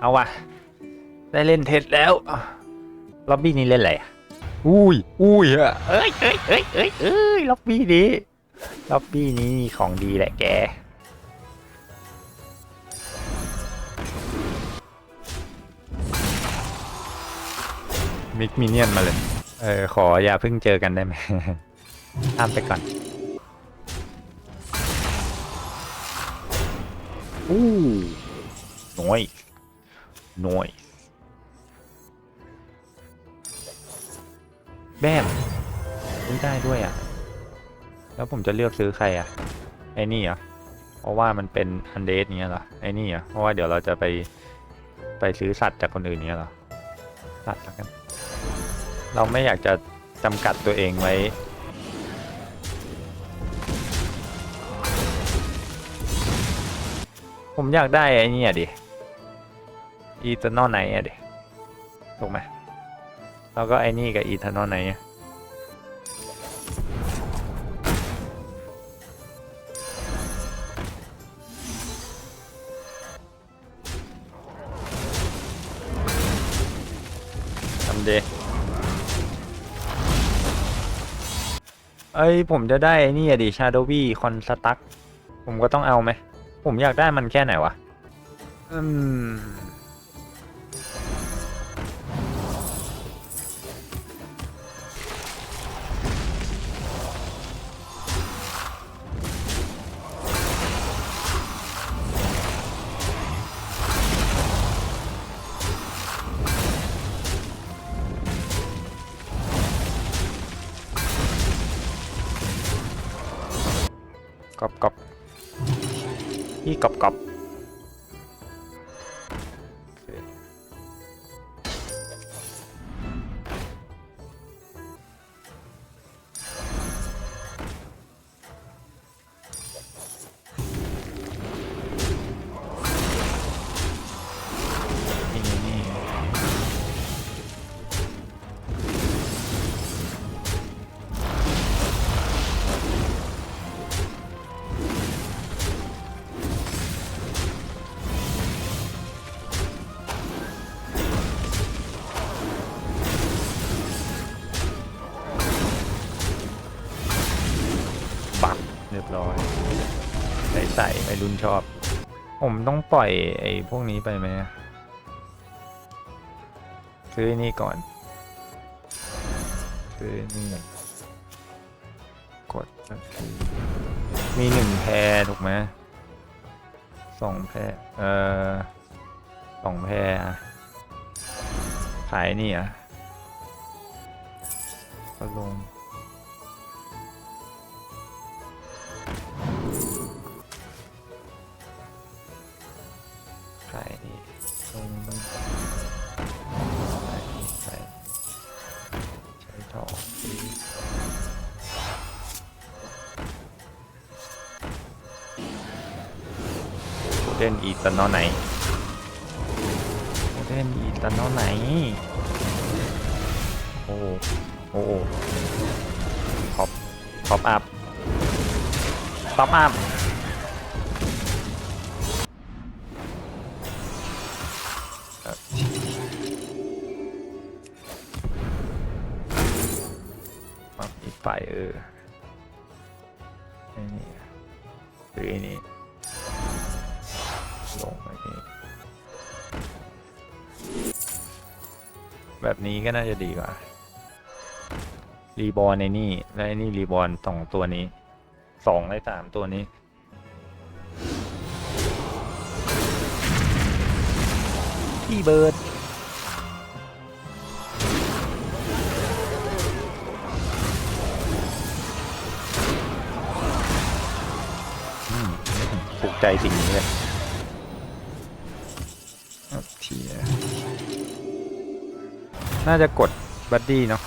เอาวะได้เล่นเทสแล้วล็อบบี้นี้เล่นอะไรอะอุ้ยอุ้ยอะเอ้ยเอ้ยเอ้ยเอ้ยเอ้ยล็อบบี้นี้ล็อบบี้นี้ของดีแหละแกมิกมิเนียนมาเลย เออ ขออย่าเพิ่งเจอกันได้ไหมข้ามไปก่อน อู้น้อย น้อยแบมไม่ได้ด้วยอะ แล้วผมจะเลือกซื้อใครอะ ไอ้นี่เหรอะเพราะว่ามันเป็นอันเดสเนี้ยเหรอ ไอ้นี่เหรอะเพราะว่าเดี๋ยวเราจะไปไปซื้อสัตว์จากคนอื่นเนี้ยเหรอ สัตว์ละกัน เราไม่อยากจะจำกัดตัวเองไว้ผมอยากได้ไอ้นี่อะดิ อีเทอร์นอลไนอะดิถูกไหมแล้วก็ไอ้นี่กับอีเทอร์นอลไนอะทำเดเอ้ยผมจะได้ไอ้นี่อะดิชาโดวี่คอนสตักผมก็ต้องเอาไหม ผมอยากได้มันแค่ไหนวะ อืม พี่ก เรียบร้อย ใส่ใส่ไอรุ่นชอบ ผมต้องปล่อยไอ้พวกนี้ไปไหมซื้อนี่ก่อน ซื้อนี่กดมีหนึ่งแพรถูกไหมสองแพรเอ่อสองแพรขายนี่อะก็ลง เล่นอีตานอไหนเล่นอีตานอไหน โอ้โอ้ท็อปท็อปอัพท็อปอัพ อไปเออไอ้นี่หรือไอ้นี่ลงไปนี่แบบนี้ก็น่าจะดีกว่า รีบอลในนี่ และไอ้นี่รีบอลสองตัวนี้สองในสามตัวนี้พี่เบิร์ด ใจสิ่งนี้เลยเทียน่าจะกดบัดดี้เนาะ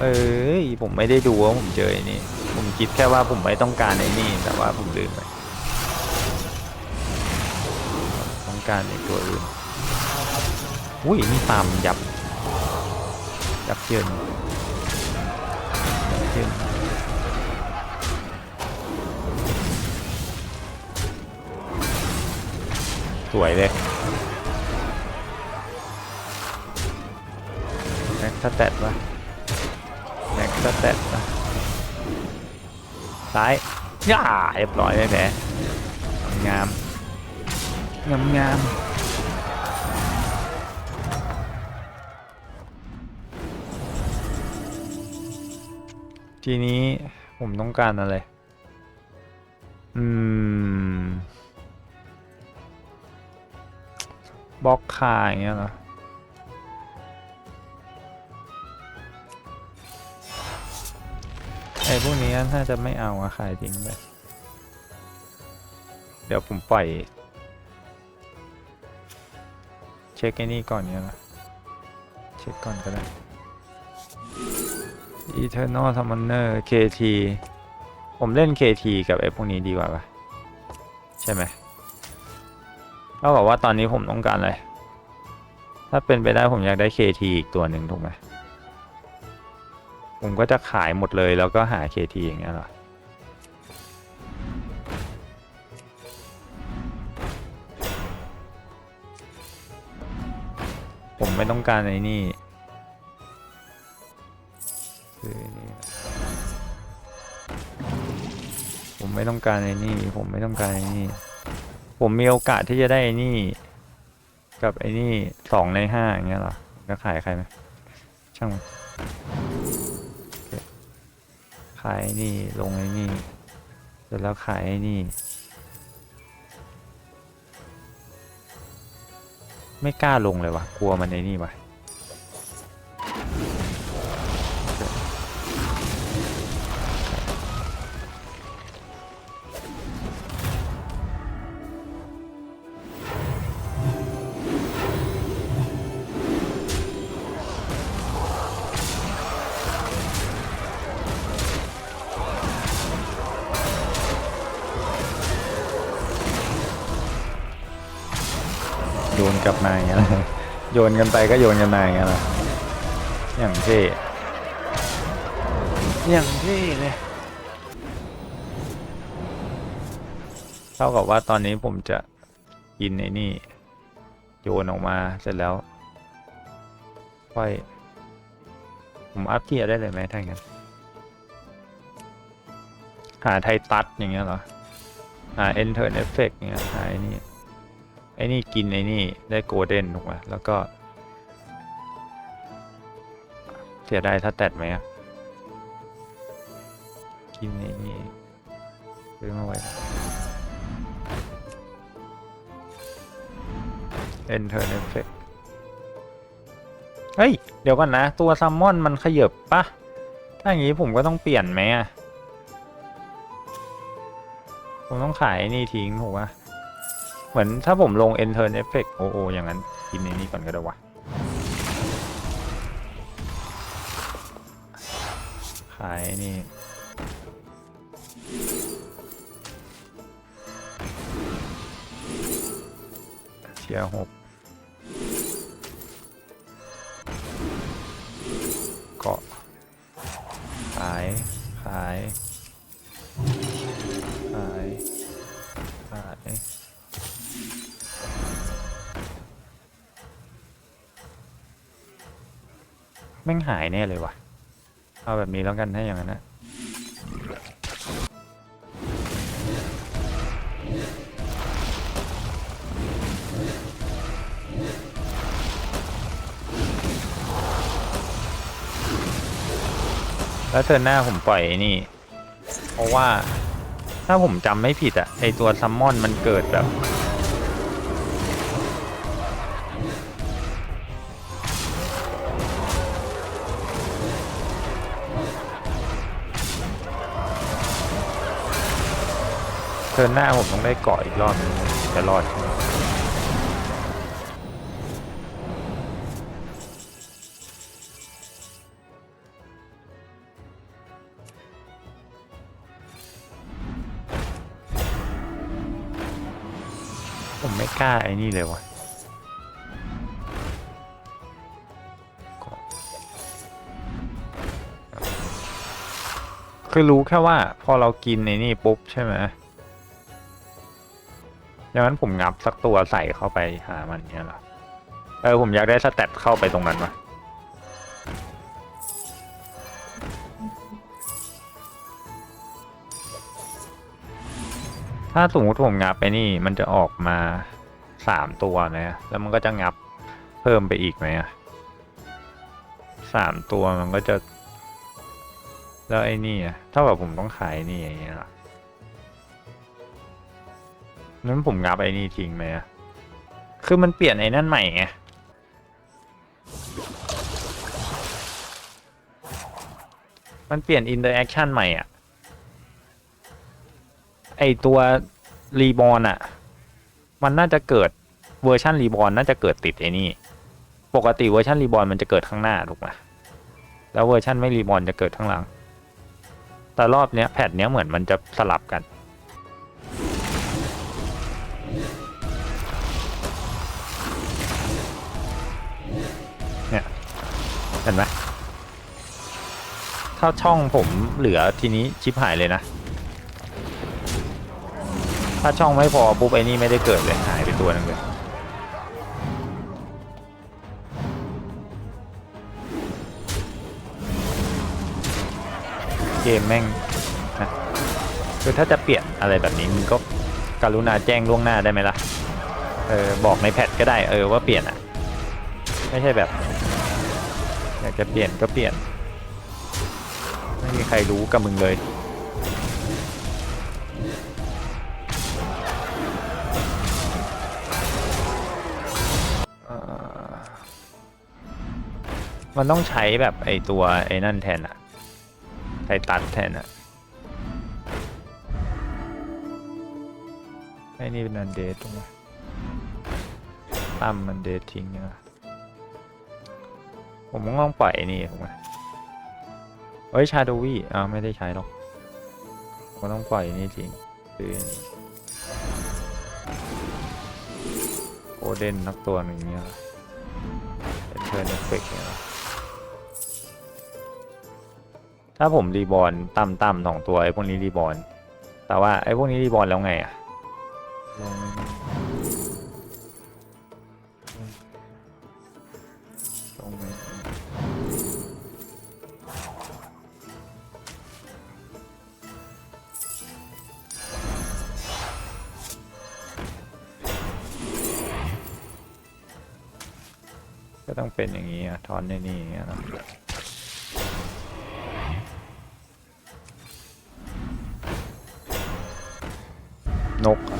เอ้ยผมไม่ได้ดูว่าผมเจอไอ้นี่ผมคิดแค่ว่าผมไม่ต้องการไอ้นี่แต่ว่าผมลืมไปต้องการในตัวอื่นอุ้ยนี่ฟาร์มยับยับเยินยับเยิน สวยเลยแม็กสแตทวะแม็กสแตทวะซ้ายย่าเรียบร้อยเลยแผลงามงามงามทีนี้ผมต้องการอะไร อืม ล็อกคาอย่างเงี้ยเหรอไอ้พวกนี้น่าจะไม่เอาอะขายทิ้งไปเดี๋ยวผมปล่อย เช็คไอ้นี่ก่อนเนี้ยนะเช็คก่อนก็ได้ Eternal Summoner KT ผมเล่น KT กับไอ้พวกนี้ดีกว่าปะใช่ไหม เท่ากับว่าตอนนี้ผมต้องการอะไร ถ้าเป็นไปได้ผมอยากได้ KT อีกตัวหนึ่งถูกไหมผมก็จะขายหมดเลยแล้วก็หา KT อย่างเงี้ยเหรอผมไม่ต้องการไอ้นี่คือนี่ ผมไม่ต้องการไอ้นี่ ผมไม่ต้องการไอ้นี่ ผมมีโอกาสที่จะได้ไอ้นี่ กับไอ้นี่สองในห้าอย่างเงี้ยเหรอจะขายใครไหมช่างมันขายไอ้นี่ลงไอ้นี่เสร็จแล้วขายไอ้นี่ ไม่กล้าลงเลยวะกลัวมันไอ้นี่วะ โยนกันไปก็โยนกันมาอย่างเงี้ยเลยอย่างเท่อย่างเท่เลยเท่ากับว่าตอนนี้ผมจะกินไอ้นี่ โยนออกมาเสร็จแล้ว ค่อย ผมอัพเกียร์ได้เลยไหมถ้าอย่างนั้นหาไทตัสอย่างเงี้ยเหรอ หา enter effect เงี้ยหาไอ้นี่ ไอ้นี่กินไอ้นี่ได้โกลเด้นถูกไหมแล้วก็ เสียดายถ้าแตดไหมอะกินไอ้นี่ซื้อมาไว้ Enter Effect เฮ้ย เดี๋ยวก่อนนะ ตัวซัมมอนมันขยับปะถ้าอย่างนี้ผมก็ต้องเปลี่ยนไหมอะผมต้องขายนี่ทิ้งถูกปะ เหมือนถ้าผมลง enter effect โอโออย่างนั้นกินในนี้ก่อนก็ได้วะขายนี่เทียร์หกเกาะขาย ขาย ม่งหายแน่เลยว่ะ เอาแบบนี้แล้วกันถ้าอย่างนั้นนะแล้วเธอหน้าผมปล่อยนี่ เพราะว่าถ้าผมจำไม่ผิดอะไอตัวซัมมอนมันเกิดแบบ ทิร์นหน้าผมต้องได้เกาะอีกรอบจะรอดผมไม่กล้าไอ้นี่เลยวะคือรู้แค่ว่าพอเรากินในนี่ปุ๊บใช่ไหม อย่างนั้นผมงับสักตัวใส่เข้าไปหามันเนี้ยหรอเออผมอยากได้สแตทเข้าไปตรงนั้นวะถ้าสมมติผมงับไปนี่มันจะออกมาสามตัวนะแล้วมันก็จะงับเพิ่มไปอีกไหมอะสามตัวมันก็จะ แล้วไอ้นี่อะเท่ากับผมต้องขายนี่อย่างเงี้ยหรอ นั้นผมงับไอ้นี่ทิ้งไหมอะคือมันเปลี่ยนไอ้นั่นใหม่ไง มันเปลี่ยนอินเตอร์แอคชั่นใหม่อะไอตัวรีบอลอะมันน่าจะเกิดเวอร์ชันรีบอลน่าจะเกิดติดไอ้นี่ ปกติเวอร์ชันรีบอลมันจะเกิดข้างหน้าถูกไหมแล้วเวอร์ชันไม่รีบอลจะเกิดข้างหลัง แต่รอบเนี้ยแพทเนี้ยเหมือนมันจะสลับกัน ถ้าช่องผมเหลือทีนี้ชิปหายเลยนะ ถ้าช่องไม่พอปุ๊บไอ้นี่ไม่ได้เกิดเลยหายไปตัวนึงเลยเกมแม่งนะคือถ้าจะเปลี่ยนอะไรแบบนี้มึงก็กรุณาแจ้งล่วงหน้าได้ไหมล่ะ เออบอกในแพทก็ได้เออว่าเปลี่ยนอะ ไม่ใช่แบบ อยากจะเปลี่ยนก็เปลี่ยน ใครรู้กับมึงเลยมันต้องใช้แบบไอตัวไอ้นั่นแทนอะไทตัสแทนอะไอ้นี่เป็นอันเดทถูกไหมตั้มมันเดททิ้งเนี่ยนะผมต้องปล่อยไอนี่ถูกไหม เฮ้ยชาโดวี่อ้าวไม่ได้ใช้หรอกก็ต้องปล่อยนี่ทิ้งคืออันนี้โอเดนนักตัวหนึ่งเนี่ยเป็นเทอร์นเอฟเฟกเนี่ยถ้าผมรีบอลต่ำต่ำสองตัวไอ้พวกนี้รีบอลแต่ว่าไอ้พวกนี้รีบอลแล้วไงอะลง ต้องเป็นอย่างนี้อะทอนในนี่อย่างเงี้ยนะนกอะ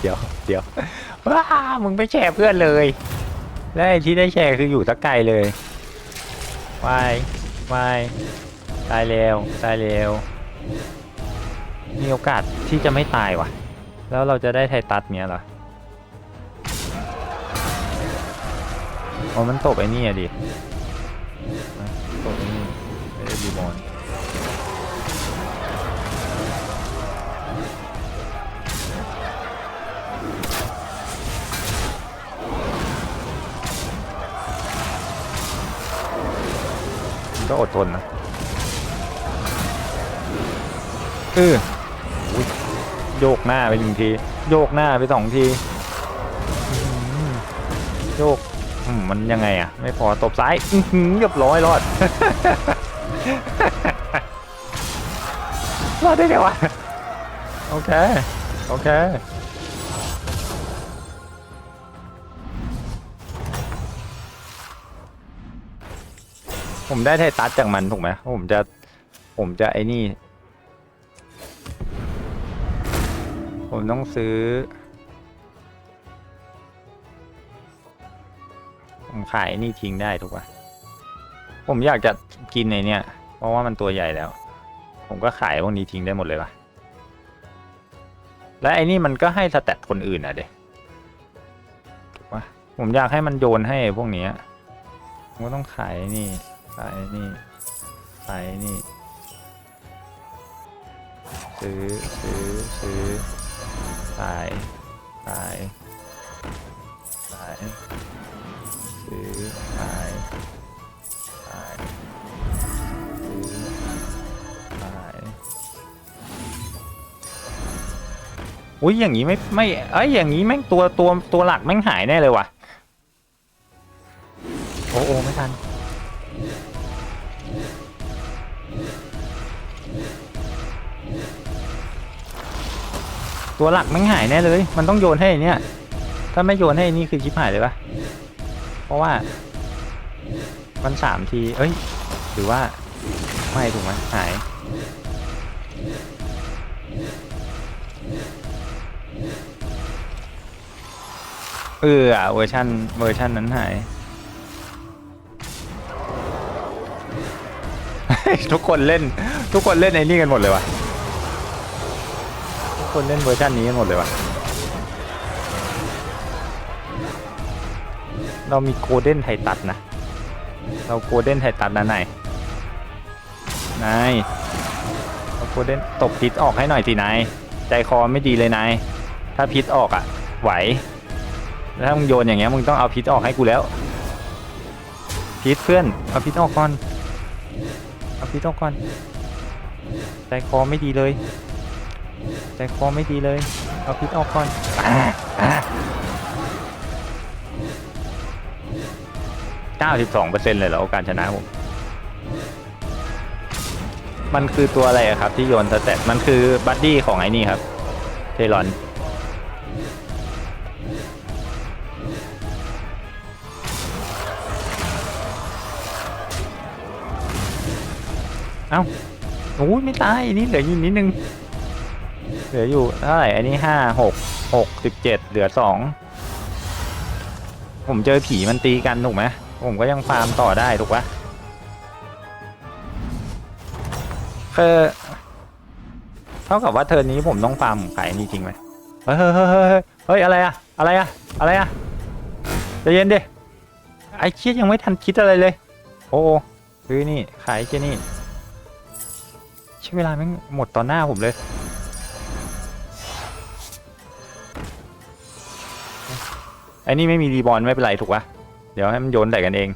เดี๋ยวเดี๋ยวว้ามึงไปแชร์เพื่อนเลย และไอ้ที่ได้แชร์คืออยู่สักไกลเลยวายวาย ตายเร็วตายเร็วมีโอกาสที่จะไม่ตายว่ะแล้วเราจะได้ไทตัสเนี้ยเหรออ๋อมันตบไอ้นี่อะดิตบไอ้นี่ไม่ได้ดีบอลมันก็อดทนนะ เอออุ๊ยโยกหน้าไปหนึ่งที โยกหน้าไปสองทีอื้อหือโยกอืมมันยังไงอะ ไม่พอตบซ้ายอื้อหือเรียบร้อยรอด รอดได้ไงวะ โอเค โอเค ผมได้ไทตัสจากมันถูกไหมผมจะ ผมจะไอ้นี่ ผมต้องซื้อ ผมขายนี่ทิ้งได้ถูกป่ะ ผมอยากจะกินในเนี่ย เพราะว่ามันตัวใหญ่แล้ว ผมก็ขายพวกนี้ทิ้งได้หมดเลยป่ะ และไอ้นี่มันก็ให้สแตทคนอื่นอะเด็ถูกป่ะ ผมอยากให้มันโยนให้พวกเนี้ยผมก็ต้องขายนี่ขายนี่ขายนี่ซื้อซื้อซื้อ ขายขายขาย ซื้อขายขาย ซื้อขายอุ้ยอย่างนี้ไม่ไม่เอ้ยอย่างนี้แม่งตัวตัวตัวหลักแม่งหายแน่เลยว่ะ โอ้โอ้ไม่ทัน ตัวหลักแม่หายแน่เลย มันต้องโยนให้เนี่ย ถ้าไม่โยนให้นี่คือชิปหายเลยปะเพราะว่า มันสามที เอ้ย หรือว่าไม่ถูกไหมหาย เออเวอร์ชันเวอร์ชันนั้นหายทุกคนเล่น ทุกคนเล่นไอ้นี่กันหมดเลยวะ คนเล่นเวอร์ชันนี้กันหมดเลยวะเรามีโกลเด้นไทตัดนะ เราโกลเด้นไทตัดนะนายนายเราโกลเด้นตบพิษออกให้หน่อยสินาย ใจคอไม่ดีเลยนาย ถ้าพิษออกอะไหวแล้วถ้ามึงโยนอย่างเงี้ยมึงต้องเอาพิษออกให้กูแล้ว พิษเพื่อน เอาพิษออกก่อน เอาพิษออกก่อน ใจคอไม่ดีเลย ใจคอไม่ดีเลย เอาพิษออกก่อนอ่าอ่า92เปอร์เซ็นต์เลยเหรอโอกาสชนะผม มันคือตัวอะไรอะครับ ที่โยนสแตทมันคือบัดดี้ของไอ้นี่ครับ เทรอน เอ้าโอ้ยไม่ตายอันนี้เหลืออยู่นิดนึง เหลืออยู่เท่าไหร่อันนี้ห้าหกหกสิบเจ็ดเหลือสองผมเจอผีมันตีกันถูกไหมผมก็ยังฟาร์มต่อได้ถูกปะคือเท่ากับว่าเทิร์นนี้ผมต้องฟาร์มขายนนี้จริงไหมเฮ้ยเฮ้ยเฮ้ยเฮ้ยอะไรอะอะไรอะอะไรอะใจเย็นดิไอ้คิดยังไม่ทันคิดอะไรเลย โอ้ซื้อนี่ขายเจนี่ใช้เวลาแม่งหมดต่อหน้าผมเลย อ้นี่ไม่มีรีบอลไม่เป็นไรถูกปะเดี๋ยวให้มันโยนแต่กันเอง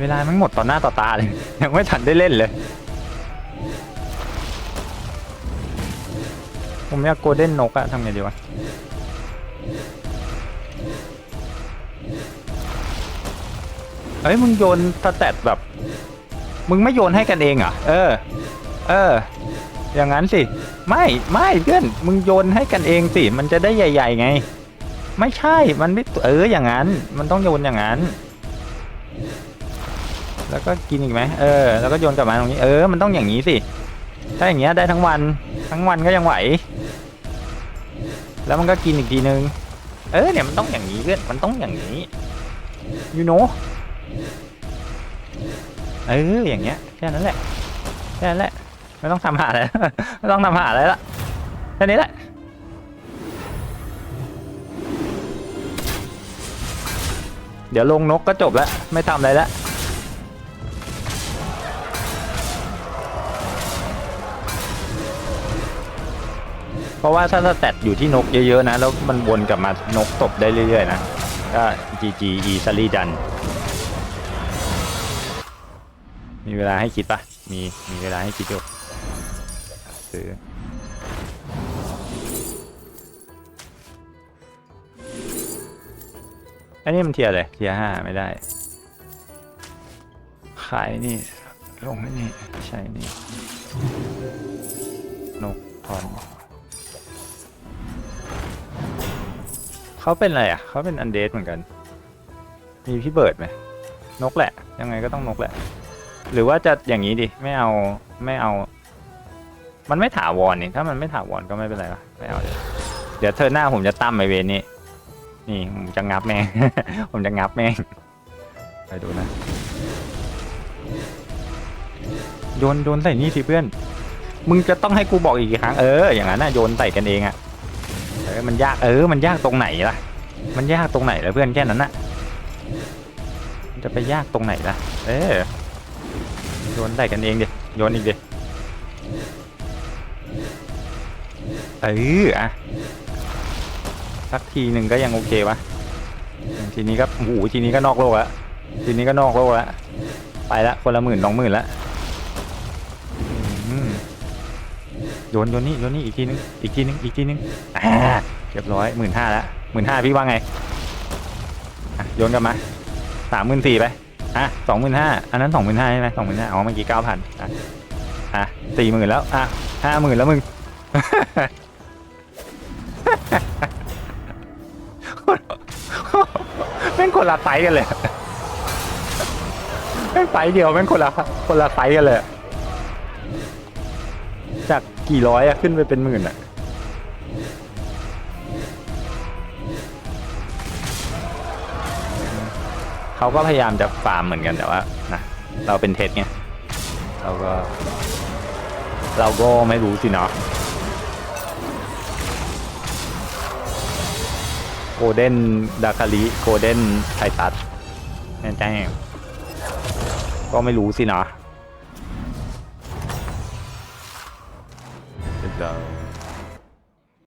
เวลาม่งหมดต่อหน้าต่อตาเลย ยังไม่ทันได้เล่นเลย ผมอยากโกลเด้นนกอะทำไงดีวะเอ้ยมึงโยนสแตทแบบ มึงไม่โยนให้กันเองเหรอเออ เออ อย่างนั้นสิ ไม่ไม่เพื่อนมึงโยนให้กันเองสิ มันจะได้ใหญ่ ๆ ไง ไม่ใช่มันไม่เอออย่างนั้น มันต้องโยนอย่างนั้น แล้วก็กินอีกไหมเออ แล้วก็โยนกลับมาตรงนี้เออมันต้องอย่างนี้สิ ถ้าอย่างเงี้ยได้ทั้งวันทั้งวันก็ยังไหว แล้วมันก็กินอีกทีนึง เออเนี่ยมันต้องอย่างนี้เพื่อนมันต้องอย่างนี้ you know เอออย่างเงี้ยแค่นั้นแหละแค่นั้นแหละ ไม่ต้องทำหาอะไร ไม่ต้องทำหาอะไรละแค่นี้แหละเดี๋ยวลงนกก็จบแล้ว ไม่ทำอะไรแล้วเพราะว่าถ้าสแตทอยู่ที่นกเยอะๆนะ แล้วมันวนกลับมานกตบได้เรื่อยๆนะก็ GG easily done มีเวลาให้คิดปะมีมีเวลาให้คิดอยู่ ซื้อ อันนี้มันเทียร์เลยเทียร์ห้าไม่ได้ ขายนี่ ลงให้นี่ ใช่นี่ นกทอเขาเป็นอะไรอะ เขาเป็นอันเดสเหมือนกัน มีพี่เบิร์ดไหม นกแหละ ยังไงก็ต้องนกแหละ หรือว่าจะอย่างนี้ดิ ไม่เอา ไม่เอา มันไม่ถาวรนี่ถ้ามันไม่ถาวรก็ไม่เป็นไรวะไม่เอาเลยเดี๋ยวเธอหน้าผมจะตั้มไอเวนนี่นี่ผมจะงับแม่ง ผมจะงับแม่งไปดูนะโยนโยนใส่นี่สิเพื่อน มึงจะต้องให้กูบอกอีกครั้งเอออย่างนั้นน่ะโยนใส่กันเองอะเออมันยากเออ มันยากตรงไหนล่ะ มันยากตรงไหนล่ะเพื่อนแค่นั้นน่ะมันจะไปยากตรงไหนล่ะ เออโยนใส่กันเองดิโยนอีกดิ เอออะสักทีหนึ่งก็ยังโอเควะทีนี้ก็โอ้โหทีนี้ก็นอกโลกล้วทีนี้ก็นอกโลกแล้วไปละคนละหมื่นสองหมื่นละโยนโยนนี่โยนนี่อีกทีนึงอีกทีนึงอีกทีนึงอ่าเรียบร้อยหมื่นห้าละหมื่นห้าพี่ว่าไงโยนกลับมาสามหมื่นสี่ไปอะสองหมื่นห้าอันนั้นสองหมื่นห้าใช่ไหมสองหมื่นห้าอ๋อเมื่อกี้เก้าพันอะอะสี่หมื่นแล้วอะ ห้าหมื่นแล้วมึงแม่งคนละไซส์กันเลยแม่งไซส์เดียวแม่งคนละคนละไซส์กันเลย จากกี่ร้อยอะขึ้นไปเป็นหมื่นอะเขาก็พยายามจะฟาร์มเหมือนกันแต่ว่านะเราเป็นเท็จไงเราก็ เราก็ไม่รู้สินะโกลเด้นดาคาริโกลเด้นไทตัสแน่ใจก็ไม่รู้สินะ